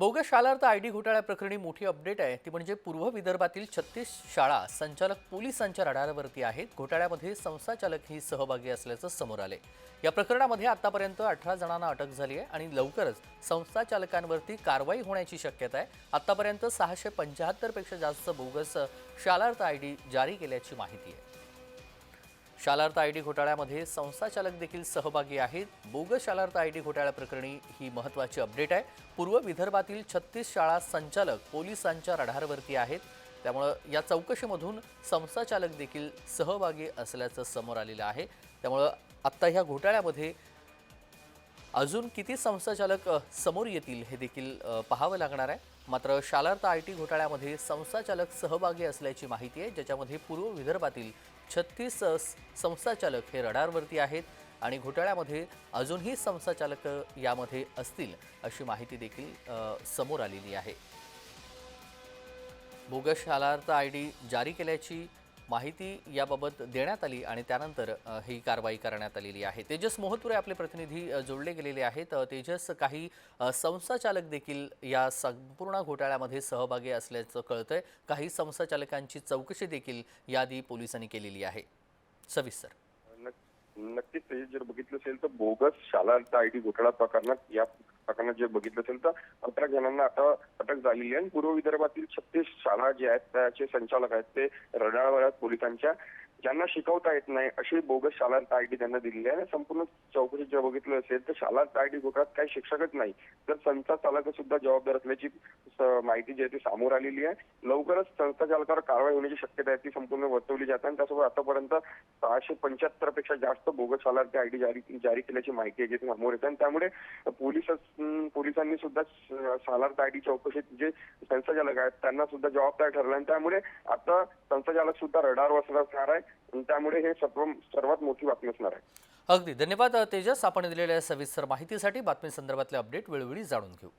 Bogus शालार्थ I D घोटाळ्याप्रकरणी मोठी अपडेट आहे. ती म्हणजे पूर्व विदर्भातील छत्तीस शाळा संचालक पोलिसांच्या रडारवरती आहेत. घोटाळ्यामध्ये संस्थाचालकही सहभागी असल्याचं समोर आले या प्रकरणामध्ये आतापर्यंत अठरा जणांना अटक झाली आहे आणि लवकरच संस्थाचालकांवरती कारवाई होण्याची शक्यता आहे. आतापर्यंत सहाशे पंच्याहत्तरपेक्षा जास्त बोगस शालार्थ आय डी जारी केल्याची माहिती आहे. शालार्थ आय डी घोटाळ्यामध्ये संस्थाचालक देखील सहभागी आहेत. बोगस शालार्थ आय डी घोटाळ्याप्रकरणी ही महत्त्वाची अपडेट आहे. पूर्व विदर्भातील छत्तीस शाळा संचालक पोलिसांच्या रडारवरती आहेत. त्यामुळं या चौकशीमधून संस्थाचालक देखील सहभागी असल्याचं समोर आलेलं आहे. त्यामुळं आत्ता ह्या घोटाळ्यामध्ये अजून किती संस्थाचालक समोर येतील हे देखील पाहावं लागणार आहे. मात्र शालार्थ आय टी घोटाळ्यामध्ये संस्थाचालक सहभागी असल्याची माहिती आहे ज्याच्यामध्ये पूर्व विदर्भातील छत्तीस संस्थाचालक हे रडारवरती आहेत आणि घोटाळ्यामध्ये अजूनही संस्थाचालक यामध्ये असतील अशी माहिती देखील समोर आलेली आहे. बोगस शालार्थ आय डी जारी केल्याची माहिती याबाबत देण्यात आली आणि त्यानंतर ही कारवाई करण्यात आलेली आहे. तेजस मोहतपुरे आपले प्रतिनिधी जोडले गेलेले आहेत. तेजस काही संस्थाचालक देखील या संपूर्ण घोटाळ्यामध्ये सहभागी असल्याचं कळतंय. काही संस्थाचालकांची चौकशी देखील यादी पोलिसांनी केलेली आहे. सविस्तर. नक्कीच ते जर बघितलं असेल तर बोगस शालांत आय डी घोटाळा प्रकरणात या प्रकरणात जे बघितलं असेल तर अठरा जणांना आता अटक झालेली आहे. आणि पूर्व विदर्भातील छत्तीस शाळा जे आहेत त्याचे संचालक आहेत ते रडाळवळ्यात पोलिसांच्या ज्यांना शिकवता येत नाही अशी बोगस शालार्थ आय डी त्यांना दिलेली आहे. संपूर्ण चौकशीत जर बघितलं असेल तर शालार्थ आय डी घोटाळ्यात काही शिक्षकच नाही. तर संस्था चालक सुद्धा जबाबदार असल्याची माहिती जी आहे ती समोर आलेली आहे. लवकरच संस्था चालकावर कारवाई होण्याची शक्यता आहे ती संपूर्ण वर्तवली जाते. आणि त्यासोबत आतापर्यंत सहाशे पंच्याहत्तरपेक्षा जास्त बोगस शालार्थ आय डी जारी जारी केल्याची माहिती आहे जी ती समोर येते. आणि त्यामुळे पोलीस पोलिसांनी सुद्धा शालांत शालार्थ आय डी चौकशीत जे संस्थाचालक आहेत त्यांना सुद्धा जबाबदार ठरलं. आणि त्यामुळे आता संस्थाचालक सुद्धा रडार असणार आहे. त्यामुळे हे सर्व सर्वात मोठी बातमी असणार आहे. अगदी. धन्यवाद तेजस. आपण दिलेल्या सविस्तर माहितीसाठी बातमी संदर्भातले अपडेट वेळोवेळी जाणून घेऊ.